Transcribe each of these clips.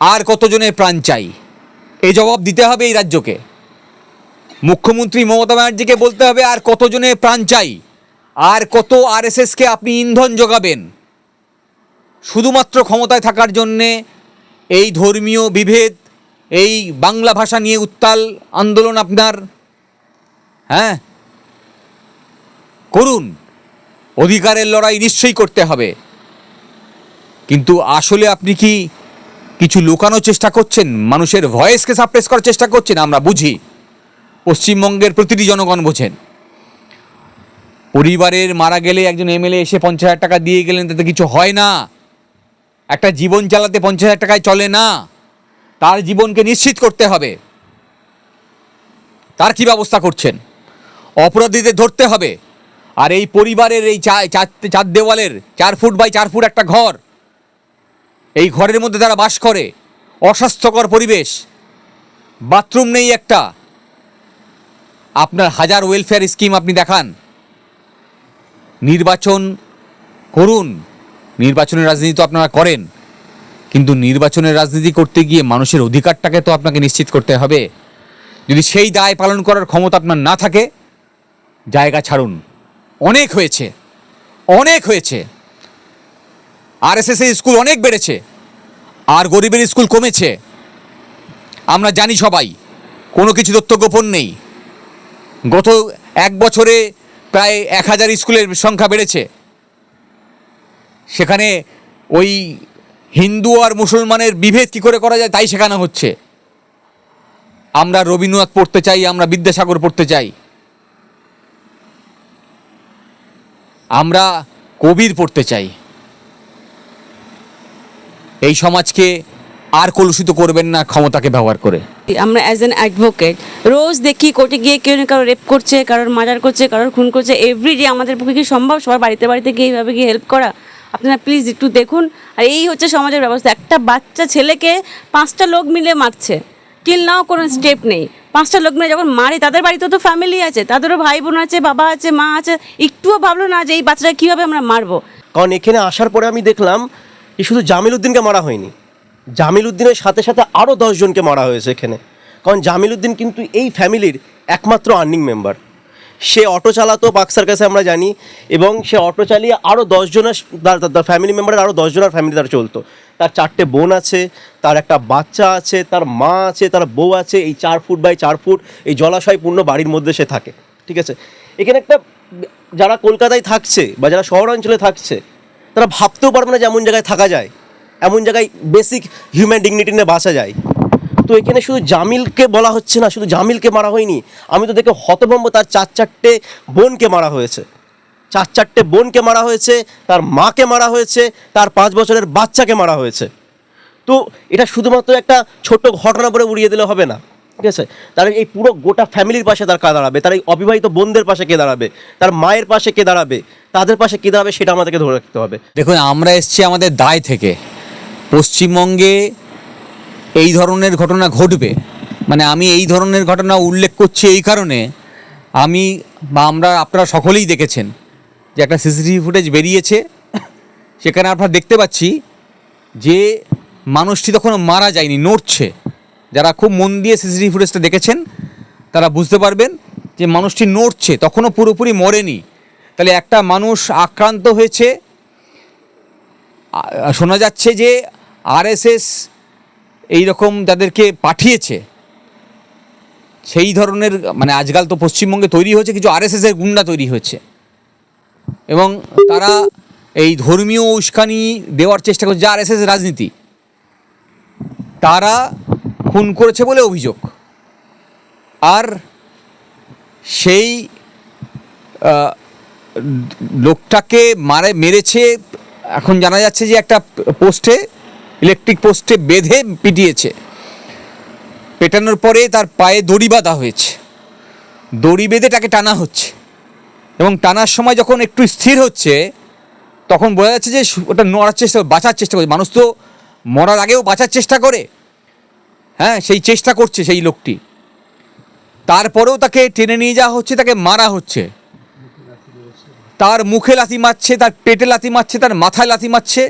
আর কতজনের প্রাণ চাই? এই জবাব দিতে হবে এই রাজ্যকে। মুখ্যমন্ত্রী মমতা ব্যানার্জিকে বলতে হবে, আর কতজনের প্রাণ চাই? আর কত আরএসএসকে আপনি ইন্ধন যোগাবেন? শুধুমাত্র ক্ষমতায় থাকার জন্যে এই ধর্মীয় বিভেদ, এই বাংলা ভাষা নিয়ে উত্তাল আন্দোলন আপনার হ্যাঁ? করুন। অধিকারের লড়াই নিশ্চয়ই করতে হবে। কিন্তু আসলে আপনি কি কিছু লুকানোর চেষ্টা করছেন, মানুষের ভয়েসকে সাপ্রেস করার চেষ্টা করছেন, আমরা বুঝি। পশ্চিমবঙ্গের প্রতিটি জনগণ বোঝেন। পরিবারের মারা গেলে একজন এমএলএ এসে পঞ্চাশ হাজার টাকা দিয়ে গেলেন, তাতে কিছু হয় না। একটা জীবন চালাতে পঞ্চাশ হাজার টাকায় চলে না। তার জীবনকে নিশ্চিত করতে হবে। তার কি ব্যবস্থা করছেন? অপরাধীদের ধরতে হবে। আর এই পরিবারের এই চার চার দেওয়ালের, চার ফুট বাই চার ফুট একটা ঘর এই ঘরের মধ্যে তারা বাস করে, অস্বাস্থ্যকর পরিবেশ, বাথরুম নেই একটা। আপনার হাজার ওয়েলফেয়ার স্কিম আপনি দেখান। নির্বাচন করুন। নির্বাচনের রাজনীতি তো আপনারা করেন। কিন্তু নির্বাচনের রাজনীতি করতে গিয়ে মানুষের অধিকারটাকে তো আপনাকে নিশ্চিত করতে হবে। যদি সেই দায় পালন করার ক্ষমতা আপনার না থাকে, জায়গা ছাড়ুন। অনেক হয়েছে। অনেক হয়েছে। আরএসএস এর স্কুল অনেক বেড়েছে। আর গরিবের স্কুল কমেছে। আমরা জানি সবাই, কোনো কিছু তথ্য গোপন নেই। গত এক বছরে প্রায় এক হাজার স্কুলের সংখ্যা বেড়েছে। সেখানে ওই হিন্দু আর মুসলমানের বিভেদ কি করে করা যায় তাই শেখানো হচ্ছে। আমরা রবীন্দ্রনাথ পড়তে চাই, আমরা বিদ্যাসাগর পড়তে চাই। আমরা কবির পড়তে চাই। এই সমাজকে আর কলুষিত করবেন না ক্ষমতাকে ব্যবহার করে। আমরা অ্যাজ অ্যান অ্যাডভোকেট রোজ দেখি কোর্টে গিয়ে কেউ না কারও রেপ করছে কারোর মার্ডার করছে কারোর খুন করছে এভরিডে আমাদের পক্ষে কি সম্ভব? সবার বাড়িতে বাড়িতে গিয়ে এইভাবে গিয়ে হেল্প করা? আপনারা প্লিজ একটু দেখুন। আর এই হচ্ছে সমাজের ব্যবস্থা। একটা বাচ্চা ছেলেকে পাঁচটা লোক মিলে মারছে। টিল নাও কোনো স্টেপ নেই। পাঁচটা লোক মিলে যখন মারে তাদের বাড়িতে তো ফ্যামিলি আছে তাদেরও ভাই বোন আছে বাবা আছে মা আছে। একটুও ভাবলো না যে এই বাচ্চাটা কীভাবে আমরা মারবো? কারণ এখানে আসার পরে আমি দেখলাম যে শুধু জামিল উদ্দিনকে মারা হয়নি জামিল উদ্দিনের সাথে সাথে আরও দশজনকে মারা হয়েছে এখানে। কারণ জামিল উদ্দিন কিন্তু এই ফ্যামিলির একমাত্র আর্নিং মেম্বার। সে অটো চালাতো বাক্সার কাছে আমরা জানি, এবং সে অটো চালিয়ে আরও দশজনের তার ফ্যামিলি মেম্বারের আরও দশজনের ফ্যামিলি তার চলতো। তার চারটে বোন আছে, তার একটা বাচ্চা আছে, তার মা আছে, তার বউ আছে, এই চার ফুট বাই চার ফুট এই জলাশয়পূর্ণ বাড়ির মধ্যে সে থাকে, ঠিক আছে? এখানে একটা, যারা কলকাতায় থাকছে বা যারা শহরাঞ্চলে থাকছে তারা ভাবতেও পারবে না যে এমন জায়গায় থাকা যায়, এমন জায়গায় বেসিক হিউম্যান ডিগনিটি নিয়ে বাঁচা যায়। তো এখানে শুধু জামিলকে বলা হচ্ছে না, শুধু জামিলকে মারা হয়নি, আমি তো দেখে হতভম্ব তার চার চারটে বোনকে মারা হয়েছে। চার চারটে বোনকে মারা হয়েছে, তার মাকে মারা হয়েছে, তার পাঁচ বছরের বাচ্চাকে মারা হয়েছে। তো এটা শুধুমাত্র একটা ছোট ঘটনা বলে উড়িয়ে দিলে হবে না। ঠিক আছে? তার এই পুরো গোটা ফ্যামিলির পাশে তার কে দাঁড়াবে? তার এই অবিবাহিত বোনদের পাশে কে দাঁড়াবে? তার মায়ের পাশে কে দাঁড়াবে? তাদের পাশে কে দাঁড়াবে সেটা আমাদেরকে ধরে রাখতে হবে। দেখুন, আমরা এসছি আমাদের দায় থেকে। পশ্চিমবঙ্গে এই ধরনের ঘটনা ঘটবে। মানে আমি এই ধরনের ঘটনা উল্লেখ করছি এই কারণে আমি বা আমরা আপনারা সকলেই দেখেছেন যে একটা সিসিটিভি ফুটেজ বেরিয়েছে। সেখানে আপনারা দেখতে পাচ্ছি যে মানুষটি তখন মারা যায়নি, নড়ছে। যারা খুব মন দিয়ে সিসিটিভি ফুটেজটা দেখেছেন, তারা বুঝতে পারবেন যে মানুষটি নড়ছে, তখনও পুরোপুরি মরেনি। তাহলে একটা মানুষ আক্রান্ত হয়েছে শোনা যাচ্ছে যে আরএসএস এই রকম তাদেরকে পাঠিয়েছে। সেই ধরনের মানে আজকাল তো পশ্চিমবঙ্গে তৈরি হয়েছে, কিছু আরএসএস এর গুন্ডা তৈরি হয়েছে। এবং তারা এই ধর্মীয় উস্কানি দেওয়ার চেষ্টা করছে, যা আরএসএস রাজনীতি। তারা খুন করেছে বলে অভিযোগ। আর সেই লোকটাকে মারে, মেরেছে, এখন জানা যাচ্ছে যে একটা পোস্টে, ইলেকট্রিক পোস্টে বেঁধে পিটিয়েছে। পেটানোর পরে তার পায়ে দড়ি বাঁধা হয়েছে। দড়ি বেঁধে তাকে টানা হচ্ছে। এবং টানার সময় যখন একটু স্থির হচ্ছে, তখন বোঝা যাচ্ছে যে ওটা নড়ার চেষ্টা, বাঁচার চেষ্টা করছে। মানুষ তো মরার আগেও বাঁচার চেষ্টা করে। হ্যাঁ সেই চেষ্টা করছে সেই লোকটি। তারপরেও তাকে টেনে নিয়ে যাওয়া হচ্ছে, তাকে মারা হচ্ছে। তার মুখে লাথি মারছে, তার পেটে লাথি মারছে, তার মাথায় লাথি মারছে।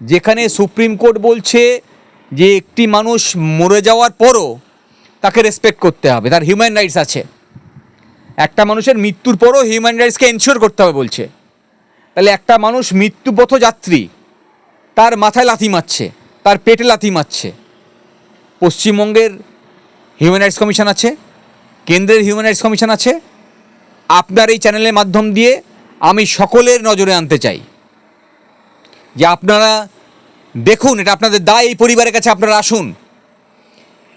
যেখানে সুপ্রিম কোর্ট বলছে যে একটি মানুষ মরে যাওয়ার পরও তাকে রেসপেক্ট করতে হবে, তার হিউম্যান রাইটস আছে। একটা মানুষের মৃত্যুর পরও হিউম্যান রাইটসকে এনশিওর করতে হবে বলছে। তাহলে একটা মানুষ মৃত্যুপথ যাত্রী তার মাথায় লাথি মারছে, তার পেটে লাথি মারছে। পশ্চিমবঙ্গের হিউম্যান রাইটস কমিশন আছে, কেন্দ্রের হিউম্যান রাইটস কমিশন আছে। আপনার এই চ্যানেলের মাধ্যম দিয়ে আমি সকলের নজরে আনতে চাই। যে আপনারা দেখুন, এটা আপনাদের দায় এই পরিবারের কাছে আপনারা আসুন।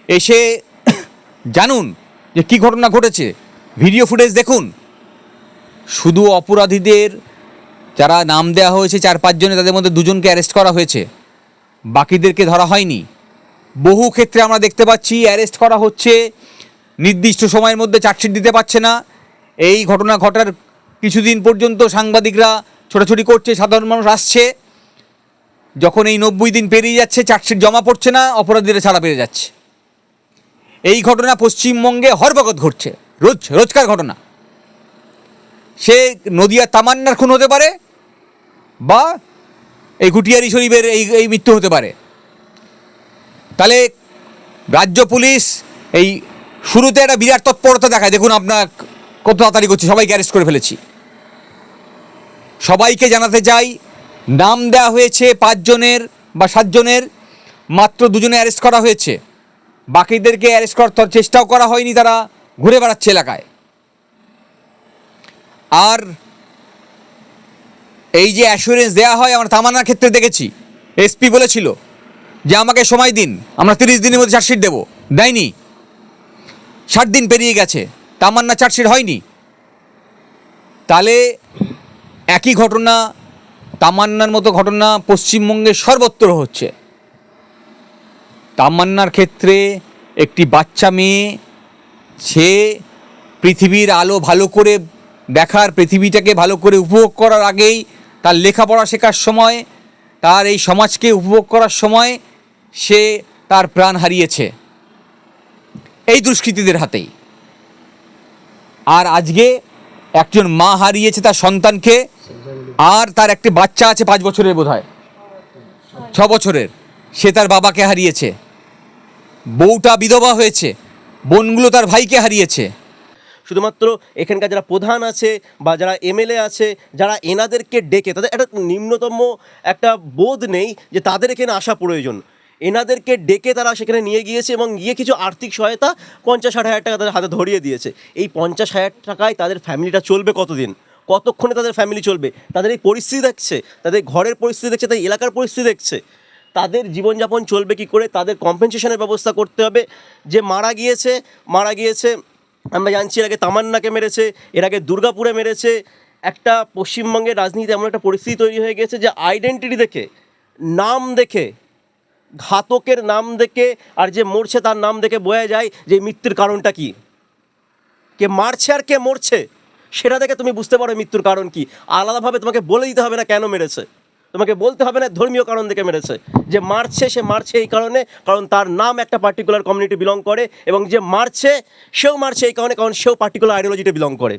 এসে জানুন যে কী ঘটনা ঘটেছে। ভিডিও ফুটেজ দেখুন। শুধু অপরাধীদের যারা নাম দেওয়া হয়েছে, চার পাঁচজনে তাদের মধ্যে দুজনকে অ্যারেস্ট করা হয়েছে। বাকিদেরকে ধরা হয়নি। বহু ক্ষেত্রে আমরা দেখতে পাচ্ছি অ্যারেস্ট করা হচ্ছে, নির্দিষ্ট সময়ের মধ্যে চার্জশিট দিতে পারছে না। এই ঘটনা ঘটার কিছুদিন পর্যন্ত সাংবাদিকরা ছোটাছুটি করছে, সাধারণ মানুষ আসছে। যখন এই নব্বই দিন পেরিয়ে যাচ্ছে, চার্জশিট জমা পড়ছে না, অপরাধীরা ছাড়া পেয়ে যাচ্ছে। এই ঘটনা পশ্চিমবঙ্গে হরবগত ঘটছে, রোজ, রোজকার ঘটনা। সে নদিয়া তামান্নার খুন হতে পারে বা এই গুটিয়ারি শরীফের এই এই মৃত্যু হতে পারে। তাহলে রাজ্য পুলিশ এই শুরুতে একটা বিরাট তৎপরতা দেখায়। দেখুন আপনার কত তাড়াতাড়ি করছি, সবাইকে অ্যারেস্ট করে ফেলেছি। সবাইকে জানাতে চাই, নাম দেওয়া হয়েছে পাঁচজনের বা সাতজনের, মাত্র দুজনে অ্যারেস্ট করা হয়েছে। বাকিদেরকে অ্যারেস্ট করার চেষ্টাও করা হয়নি, তারা ঘুরে বেড়াচ্ছে এলাকায়। আর এই যে অ্যাসুরেন্স দেওয়া হয়, আমরা তামান্নার ক্ষেত্রে দেখেছি, এসপি বলেছিল যে আমাকে সময় দিন, আমরা তিরিশ দিনের মধ্যে চার্জশিট দেবো। দেয়নি। ষাট দিন পেরিয়ে গেছে, তামান্না চার্জশিট হয়নি। তাহলে একই ঘটনা, তামান্নার মতো ঘটনা পশ্চিমবঙ্গে সর্বত্র হচ্ছে। তামান্নার ক্ষেত্রে একটি বাচ্চা মেয়ে, সে পৃথিবীর আলো ভালো করে দেখার, পৃথিবীটাকে ভালো করে উপভোগ করার আগেই তার লেখাপড়া শেখার সময়, তার এই সমাজকে উপভোগ করার সময় সে তার প্রাণ হারিয়েছে এই দুষ্কৃতীদের হাতেই। আর আজকে একজন মা হারিয়েছে তার সন্তানকে, আর তার একটি বাচ্চা আছে পাঁচ বছরের বোধ হয় ছ বছরের। সে তার বাবাকে হারিয়েছে। বউটা বিধবা হয়েছে। বোনগুলো তার ভাইকে হারিয়েছে। শুধুমাত্র এখানকার যারা প্রধান আছে বা যারা এমএলএ আছে, যারা এনাদেরকে ডেকে, তাদের একটা নিম্নতম একটা বোধ নেই যে তাদের এখানে আসা প্রয়োজন। এনাদেরকে ডেকে তারা সেখানে নিয়ে গিয়েছে এবং গিয়ে কিছু আর্থিক সহায়তা পঞ্চাশ ষাট হাজার টাকা তাদের হাতে ধরিয়ে দিয়েছে। এই পঞ্চাশ হাজার টাকায় তাদের ফ্যামিলিটা চলবে কতদিন? কতক্ষণে তাদের ফ্যামিলি চলবে? তাদের এই পরিস্থিতি দেখছে, তাদের ঘরের পরিস্থিতি দেখছে, তাদের এলাকার পরিস্থিতি দেখছে। তাদের জীবনযাপন চলবে কি করে? তাদের কম্পেনসেশনের ব্যবস্থা করতে হবে। যে মারা গিয়েছে মারা গিয়েছে, আমরা জানছি এর আগে তামান্নাকে মেরেছে, এর আগে দুর্গাপুরে মেরেছে। একটা পশ্চিমবঙ্গের রাজনীতিতে এমন একটা পরিস্থিতি তৈরি হয়ে গেছে যে আইডেন্টিটি দেখে, নাম দেখে ঘাতকের নাম দেখে আর যে মরছে তার নাম দেখে বোঝা যায় যে মৃত্যুর কারণটা কি। কে মারছে আর কে মরছে, সেটা দেখে তুমি বুঝতে পারো মৃত্যুর কারণ কি। আলাদাভাবে তোমাকে বলে দিতে হবে না কেন মেরেছে। তোমাকে বলতে হবে না ধর্মীয় কারণ দেখে মেরেছে। যে মারছে, সে মারছে এই কারণে, কারণ তার নাম একটা পার্টিকুলার কমিউনিটি বিলং করে এবং যে মারছে, সেও মারছে এই কারণে, কারণ সেও পার্টিকুলার আইডিওলজিতে বিলং করে।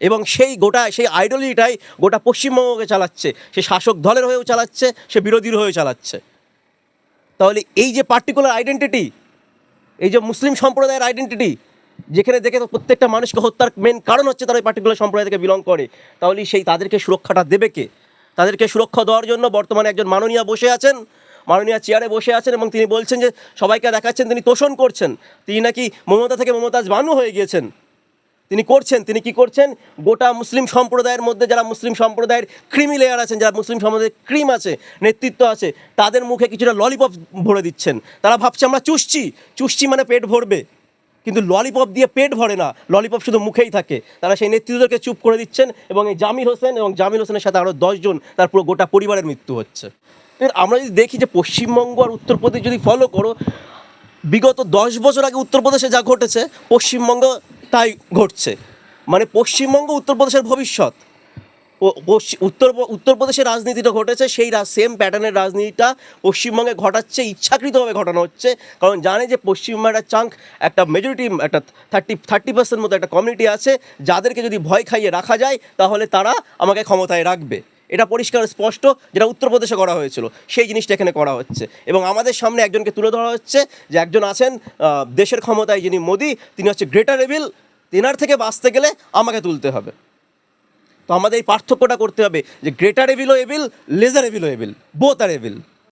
এবং সেই গোটা, সেই আইডিওলজিটাই গোটা পশ্চিমবঙ্গকে চালাচ্ছে। সে শাসক দলের হয়েও চালাচ্ছে, সে বিরোধীর হয়েও চালাচ্ছে। তাহলে এই যে পার্টিকুলার আইডেন্টিটি এই যে মুসলিম সম্প্রদায়ের আইডেন্টিটি যেখানে দেখে প্রত্যেকটা মানুষকে হত্যার মেন কারণ হচ্ছে তারা এই পার্টিকুলার সম্প্রদায় থেকে বিলং করে। তাহলে সেই তাদেরকে সুরক্ষাটা দেবে কে? তাদেরকে সুরক্ষা দেওয়ার জন্য বর্তমানে একজন মাননীয়া বসে আছেন, মাননীয়া চেয়ারে বসে আছেন এবং তিনি বলছেন যে সবাইকে দেখাচ্ছেন, তিনি তোষণ করছেন। তিনি নাকি মমতা থেকে মমতাজ বানু হয়ে গিয়েছেন। তিনি করছেন, তিনি কি করছেন? গোটা মুসলিম সম্প্রদায়ের মধ্যে যারা মুসলিম সম্প্রদায়ের ক্রিমি লেয়ার আছেন, যারা মুসলিম সম্প্রদায়ের ক্রিম আছে, নেতৃত্ব আছে, তাদের মুখে কিছুটা ললিপপ ভরে দিচ্ছেন। তারা ভাবছে, আমরা চুষছি। চুষছি মানে পেট ভরবে। কিন্তু ললিপপ দিয়ে পেট ভরে না ললিপপ শুধু মুখেই থাকে। তারা সেই নেতৃত্বদেরকে চুপ করে দিচ্ছেন এবং এই জামিল হোসেন এবং জামিল হোসেনের সাথে আরও দশজন তার পুরো গোটা পরিবারের মৃত্যু হচ্ছে। আমরা যদি দেখি যে পশ্চিমবঙ্গ আর উত্তরপ্রদেশ যদি ফলো করো, বিগত দশ বছর আগে উত্তরপ্রদেশে যা ঘটেছে, পশ্চিমবঙ্গ তাই ঘটছে। মানে পশ্চিমবঙ্গ, উত্তরপ্রদেশের ভবিষ্যৎ। উত্তর, উত্তরপ্রদেশের রাজনীতিটা ঘটেছে, সেই সেম প্যাটার্নের রাজনীতিটা পশ্চিমবঙ্গে ঘটাচ্ছে, ইচ্ছাকৃতভাবে ঘটানো হচ্ছে। কারণ জানে যে পশ্চিমবঙ্গের একটা চাঙ্ক একটা মেজরিটি একটা থার্টি থার্টি পার্সেন্ট মতো একটা কমিউনিটি আছে, যাদেরকে যদি ভয় খাইয়ে রাখা যায়, তাহলে তারা আমাকে ক্ষমতায় রাখবে। এটা পরিষ্কার, স্পষ্ট যেটা উত্তরপ্রদেশে করা হয়েছিল। সেই জিনিসটা এখানে করা হচ্ছে। এবং আমাদের সামনে একজনকে তুলে ধরা হচ্ছে যে একজন আছেন দেশের ক্ষমতায় যিনি মোদী, তিনি হচ্ছে গ্রেটার এভিল তেনার থেকে বাঁচতে গেলে আমাকে তুলতে হবে। তো আমাদের এই পার্থক্যটা করতে হবে যে গ্রেটার এভিলও এভিল, লেজার এভিলও এভিল, বোথ আর এভিল।